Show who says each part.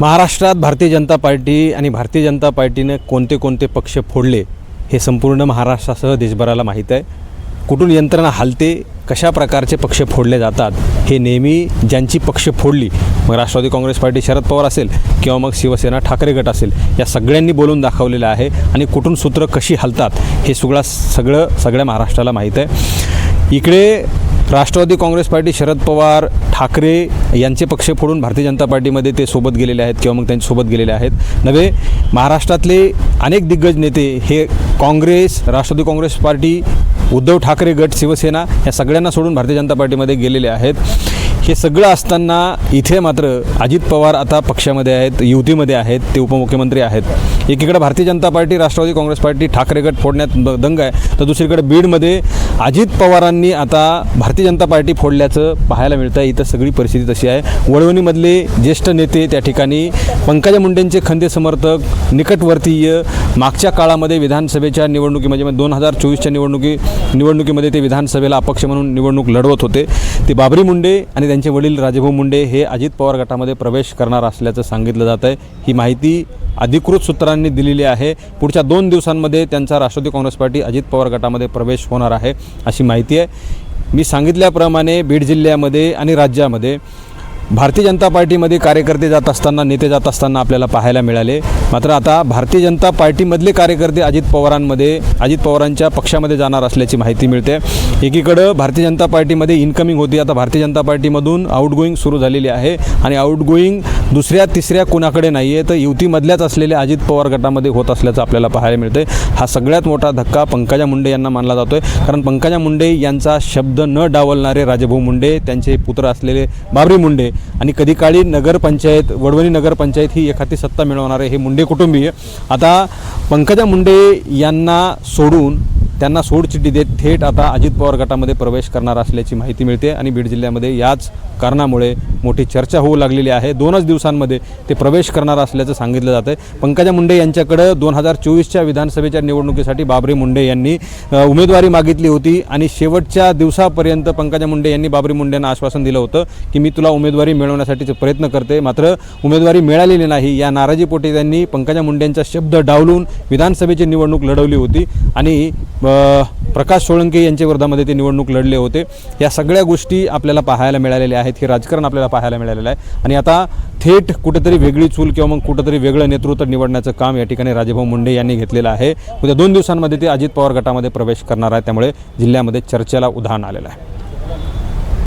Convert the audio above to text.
Speaker 1: महाराष्ट्रात भारतीय जनता पार्टी आणि भारतीय जनता पार्टीनं कोणते कोणते पक्ष फोडले हे संपूर्ण महाराष्ट्रासह देशभराला माहीत आहे. कुठून यंत्रणा हलते कशा प्रकारचे पक्ष फोडले जातात हे नेहमी ज्यांची पक्ष फोडली मग राष्ट्रवादी काँग्रेस पार्टी शरद पवार असेल किंवा मग शिवसेना ठाकरे गट असेल या सगळ्यांनी बोलून दाखवलेलं आहे आणि कुठून सूत्र कशी हलतात हे सगळा सगळं सगळ्या महाराष्ट्राला माहीत आहे. इकडे राष्ट्रवादी काँग्रेस पार्टी शरद पवार ठाकरे यांचे पक्ष फोडून भारतीय जनता पार्टीमध्ये ते सोबत गेलेले आहेत किंवा मग त्यांच्यासोबत गेलेले आहेत. नव्हे महाराष्ट्रातले अनेक दिग्गज नेते हे Congress Rashtravadi Congress Party Uddhav Thackeray गट शिवसेना या सगळ्यांना सोडून भारतीय जनता पार्टीमध्ये गेलेले आहेत. हे सगळं असताना इथे मात्र अजित पवार आता पक्षामध्ये आहेत युतीमध्ये आहेत ते उपमुख्यमंत्री आहेत. एकीकडे Bharatiya Janata Party Rashtravadi Congress Party Thackeray गट फोडण्यात दंग आहे तर दुसरीकडे बीडमध्ये अजित पवारांनी आता भारतीय जनता पार्टी फोडल्याचं पाहायला मिळतं आहे इथं सगळी परिस्थिती तशी आहे. वळवणीमधले ज्येष्ठ नेते त्या ठिकाणी पंकजा मुंडेंचे खंदे समर्थक निकटवर्तीय मागच्या काळामध्ये विधानसभेच्या निवडणुकीमध्ये म्हणजे दोन हजार चोवीसच्या निवडणुकी निवडणुकीमध्ये ते विधानसभेला अपक्ष म्हणून निवडणूक लढवत होते. ते बाबरी मुंडे आणि त्यांचे वडील राजभाऊ मुंडे हे अजित पवार गटामध्ये प्रवेश करणार असल्याचं सांगितलं जात आहे. ही माहिती अधिकृत सूत्रांनी दिलेली आहे. पुढच्या दोन दिवसांमध्ये त्यांचा राष्ट्रवादी काँग्रेस पार्टी अजित पवार गटामध्ये प्रवेश होणार आहे अशी माहिती आहे. मी सांगितल्याप्रमाणे बीड जिल्ह्यामध्ये आणि राज्यामध्ये भारतीय जनता पार्टीमध्ये कार्यकर्ते जात असताना नेते जात असताना आपल्याला पाहायला मिळाले. मात्र आता भारतीय जनता पार्टीमधले कार्यकर्ते अजित पवारांमध्ये अजित पवारांच्या पक्षामध्ये जाणार असल्याची माहिती मिळते. एकीकडं भारतीय जनता पार्टीमध्ये इन्कमिंग होती. आता भारतीय जनता पार्टीमधून आउटगोईंग सुरू झालेली आहे. आणि आउटगोईंग दुसऱ्या तिसऱ्या कोणाकडे नाही आहे तर युतीमधल्याच असलेल्या अजित पवार गटामध्ये होत असल्याचं आपल्याला पाहायला मिळतं हा सगळ्यात मोठा धक्का पंकजा मुंडे यांना मानला जातो आहे कारण पंकजा मुंडे यांचा शब्द न डावलणारे राजेभाऊ मुंडे त्यांचे पुत्र असलेले बाबरी मुंडे आणि कधी काळी नगरपंचायत वडवणी नगरपंचायत ही एखादी सत्ता मिळवणारे हे मुंडे कुटुंबीय. आता पंकजा मुंडे यांना सोडून त्यांना सोडचिठ्ठी देत थेट आता अजित पवार गटामध्ये प्रवेश करणार असल्याची माहिती मिळते आणि बीड जिल्ह्यामध्ये याच कारणामुळे मोठी चर्चा होऊ लागलेली आहे. दोनच दिवसांमध्ये ते प्रवेश करणार असल्याचं सांगितलं जातं आहे पंकजा मुंडे यांच्याकडं दोन हजार चोवीसच्या विधानसभेच्या निवडणुकीसाठी बाबरी मुंडे यांनी उमेदवारी मागितली होती आणि शेवटच्या दिवसापर्यंत पंकजा मुंडे यांनी बाबरी मुंडे यांना आश्वासन दिलं होतं की मी तुला उमेदवारी मिळवण्यासाठीचे प्रयत्न करते. मात्र उमेदवारी मिळालेली नाही. या नाराजीपोटी त्यांनी पंकजा मुंडेंचा शब्द डावलून विधानसभेची निवडणूक लढवली होती आणि प्रकाश सोळंके यांच्या विरोधामध्ये ते निवडणूक लढले होते. या सगळ्या गोष्टी आपल्याला पाहायला मिळालेल्या आहेत. हे राजकारण आपल्याला पाहायला मिळालेलं आहे. आणि आता थेट कुठेतरी वेगळी चूल किंवा मग कुठेतरी वेगळं नेतृत्व निवडण्याचं काम या ठिकाणी राजेभाऊ मुंडे यांनी घेतलेलं आहे. उद्या दोन दिवसांमध्ये ते अजित पवार गटामध्ये प्रवेश करणार आहे त्यामुळे जिल्ह्यामध्ये चर्चेला उधाण आलेलं आहे.